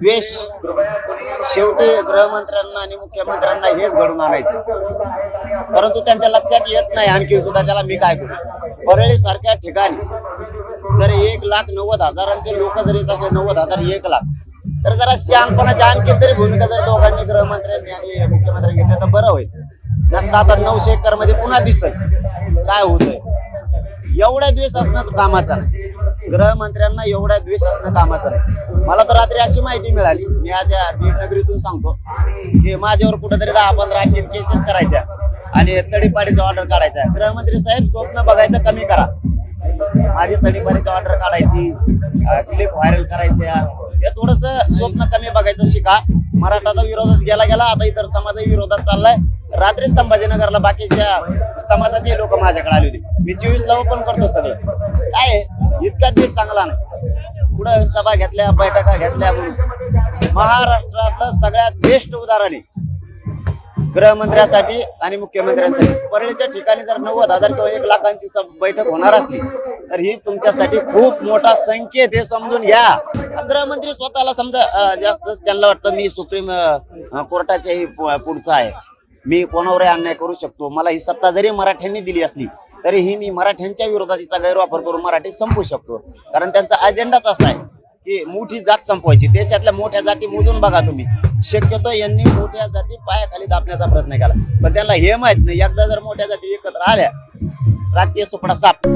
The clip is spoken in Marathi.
द्वेष. शेवटी गृहमंत्र्यांना आणि मुख्यमंत्र्यांना हेच घडून आणायचं. परंतु त्यांच्या लक्षात येत नाही आणखी सुद्धा त्याला मी काय करू? परळी सारख्या ठिकाणी जर एक लाख नव्वद हजारांचे लोक जर येत नव्वद हजार एक लाख तर जरा शहाणपणाची आणखी तरी भूमिका जर दोघांनी गृहमंत्र्यांनी आणि मुख्यमंत्र्यांनी घेतली तर बरं होईल. जास्त आता नऊशे एकरमध्ये पुन्हा दिसल. काय होतंय? एवढा द्वेष असणंच कामाचा नाही. गृहमंत्र्यांना एवढा द्वेष असणं कामाचं नाही. मला तर रात्री अशी माहिती मिळाली. मी आज बीड नगरीतून सांगतो. की माझ्यावर कुठेतरी दहा पंधरा आणखी केसेस करायच्या. आणि तडीपाडीचा ऑर्डर काढायचा गृहमंत्री साहेब स्वप्न बघायचं कमी करा. माझी तडीपाडीची ऑर्डर काढायची क्लिप व्हायरल करायच्या हे थोडस स्वप्न कमी बघायचं शिका. मराठाचा विरोधात गेला गेला आता इतर समाजाच्या विरोधात चाललाय. रात्री संभाजीनगरला बाकीच्या समाजाचे लोक माझ्याकडे आले होते. मी चोवीस ला ओपन करतो सगळं. काय इतका दिवस चांगला नाही. पुढे सभा घेतल्या बैठका घेतल्या. म्हणून महाराष्ट्रातलं सगळ्यात बेस्ट उदाहरण आहे गृहमंत्र्यासाठी आणि मुख्यमंत्र्यांसाठी. परळीच्या ठिकाणी जर नव्वद हजार किंवा एक लाखांची बैठक होणार असली तर ही तुमच्यासाठी खूप मोठा संकेत हे समजून घ्या. गृहमंत्री स्वतःला समजा जास्त त्यांना वाटतं मी सुप्रीम कोर्टाच्याही पुढचं पुढचा आहे. मी कोणावरही अन्याय करू शकतो. मला ही सत्ता जरी मराठ्यांनी दिली असली तरीही मी मराठ्यांच्या विरोधात तिचा गैरवापर करून मराठी संपू शकतो. कारण त्यांचा अजेंडाच असा आहे की मोठी जात संपवायची. देशातल्या मोठ्या जाती मोजून बघा तुम्ही. शक्यतो यांनी मोठ्या जाती पायाखाली दाबण्याचा प्रयत्न केला. पण त्यांना हे माहीत नाही. एकदा जर मोठ्या जाती एकत्र आल्या राजकीय सुपडा साप.